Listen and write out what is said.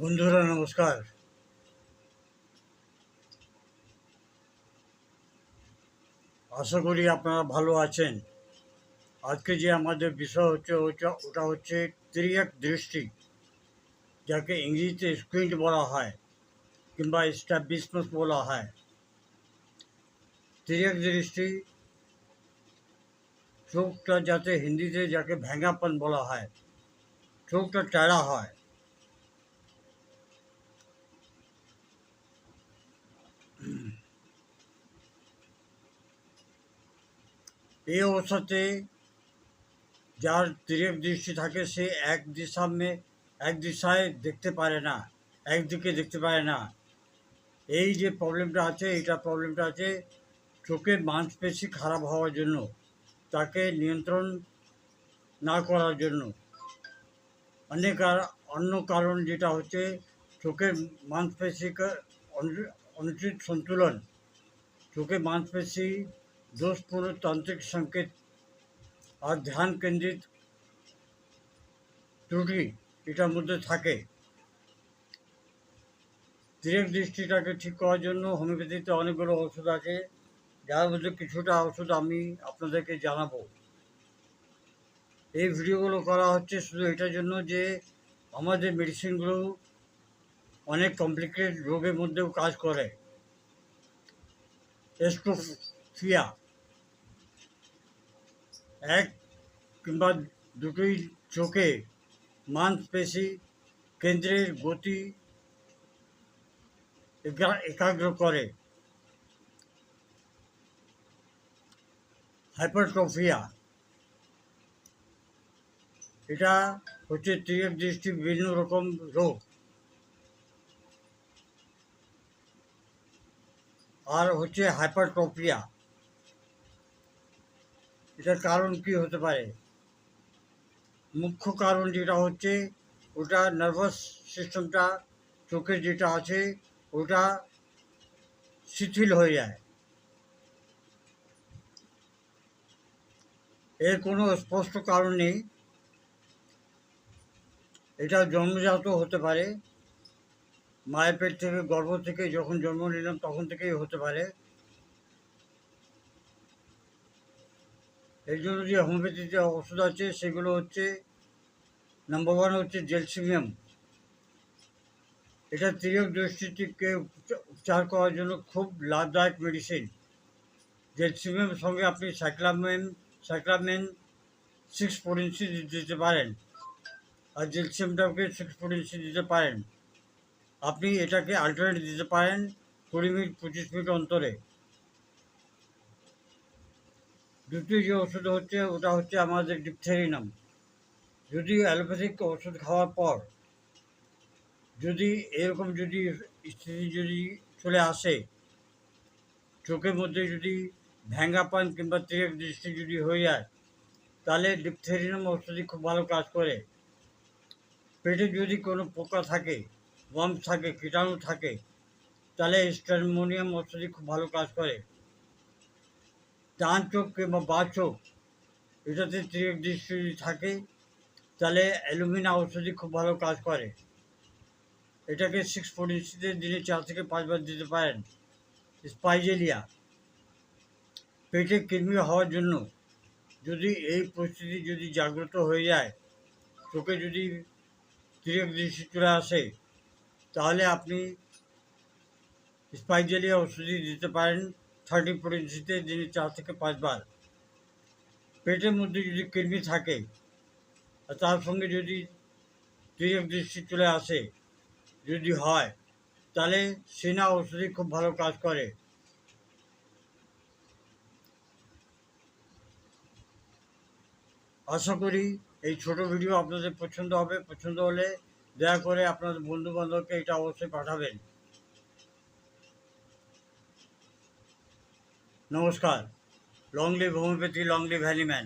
বন্ধুরা, নমস্কার। আশা করি আপনারা ভালো আছেন। আজকে যে আমাদের বিষয় হচ্ছে ওটা হচ্ছে তিরিয়াক দৃষ্টি, যাকে ইংরেজিতে স্কুইন্ট বলা হয় কিংবা স্ট্যাবলিশমেন্ট বলা হয়। তিরিয়াক দৃষ্টি চোখটা যাতে হিন্দিতে যাকে ভেঙ্গাপন বলা হয়, চোখটা টেরা হয়। এই অবস্থাতে যার তীরের দৃষ্টি থাকে, সে এক দিশামে এক দিশায় দেখতে পারে না একদিকে দেখতে পারে না। এই যে প্রবলেমটা আছে, এইটা প্রবলেমটা আছে চোখের মাংসপেশি খারাপ হওয়ার জন্য, তাকে নিয়ন্ত্রণ না করার জন্য। অনেক অন্য কারণ যেটা হচ্ছে, চোখের মাংসপেশিকে অনু- অনুচিত সন্তুলন। চোখের মাংসপেশি দোষপূর্ণ তান্ত্রিক সংকেত আর ধ্যান কেন্দ্রিত ত্রুটি এটার মধ্যে থাকে। দীর্ঘ দৃষ্টিটাকে ঠিক করার জন্য হোমিওপ্যাথিতে অনেকগুলো ওষুধ আছে, যার মধ্যে কিছুটা ওষুধ আমি আপনাদেরকে জানাব। এই ভিডিওগুলো করা হচ্ছে শুধু এটার জন্য যে আমাদের মেডিসিনগুলো অনেক কমপ্লিকেটেড রোগের মধ্যেও কাজ করে। এস্ট্রোফিয়া এক কিংবা দুটোই চোখে মাংসপেশি কেন্দ্রের গতি একা- একাগ্র করে হাইপারট্রফিয়া এটা হচ্ছে তীরের দৃষ্টি বিভিন্ন রকম রোগ আর হচ্ছে হাইপারট্রফিয়া এটার কারণ কি হতে পারে? মুখ্য কারণ যেটা হচ্ছে, ওটা নার্ভাস সিস্টেমটা চোখে যেটা আছে, ওটা শিথিল হয়ে যায়। এর কোনো স্পষ্ট কারণ নেই। এটা জন্মজাত হতে পারে। মায়ের পেট থেকে গর্ভ থেকে যখন জন্ম নিলাম, তখন থেকেই হতে পারে। এর জন্য যে হোমিওপ্যাথিতে ওষুধ আছে, সেগুলো হচ্ছে নাম্বার ওয়ান হচ্ছে জেলসিমিয়াম। এটা তিরক দৃষ্টিকে উপচার করার জন্য খুব লাভদায়ক মেডিসিন জেলসিমিয়াম সঙ্গে আপনি সাইক্লামেন সাইক্লামেন সিক্স পোটেন্সি দিতে পারেন। আর জেলসিয়ামটাকে সিক্স পোটেন্সি দিতে পারেন। আপনি এটাকে আল্টারনেট দিতে পারেন কুড়ি মিনিট, পঁচিশ মিনিট অন্তরে। দ্বিতীয় যে ওষুধ হচ্ছে, ওটা হচ্ছে আমাদের ডিপথেরিনাম। যদি অ্যালোপ্যাথিক ওষুধ খাওয়ার পর যদি এরকম যদি স্থিতি যদি চলে আসে, চোখের মধ্যে যদি ভ্যাঙ্গাপান কিংবা তীরের দৃষ্টি যদি হয়ে যায়, তাহলে ডিপথেরিনাম ওষুধই খুব ভালো কাজ করে। পেটে যদি কোনো পোকা থাকে ওয়ার্ম থাকে, কীটাণু থাকে, তাহলে স্টারমোনিয়াম ওষুধই খুব ভালো কাজ করে। ডান চোখ কিংবা বা চোখ এটাতে তীরের দৃষ্টি যদি থাকে, তাহলে অ্যালুমিনা ওষুধই খুব ভালো কাজ করে। এটাকে সিক্স ফোর্টিতে দিনে চার থেকে পাঁচবার দিতে পারেন। স্পাইজেলিয়া। পেটে কৃমি হওয়ার জন্য যদি এই পরিস্থিতি যদি জাগ্রত হয়ে যায়, চোখে যদি তীরের দৃষ্টি চলে আসে, তাহলে আপনি স্পাইজেলিয়া ওষুধই দিতে পারেন। থার্টি পটেন্সিতে দিনে চার থেকে পাঁচবার পেটের মধ্যে যদি কৃমি থাকে, আর তার সঙ্গে যদি তীরের দৃষ্টি চলে আসে, যদি হয়, তাহলে সেনা ওষুধই খুব ভালো কাজ করে। আশা করি এই ছোট ভিডিও আপনাদের পছন্দ হবে। পছন্দ হলে দয়া করে আপনাদের বন্ধু বান্ধবকে এটা অবশ্যই পাঠাবেন। নমস্কার long live homeopathy long live Hahnemann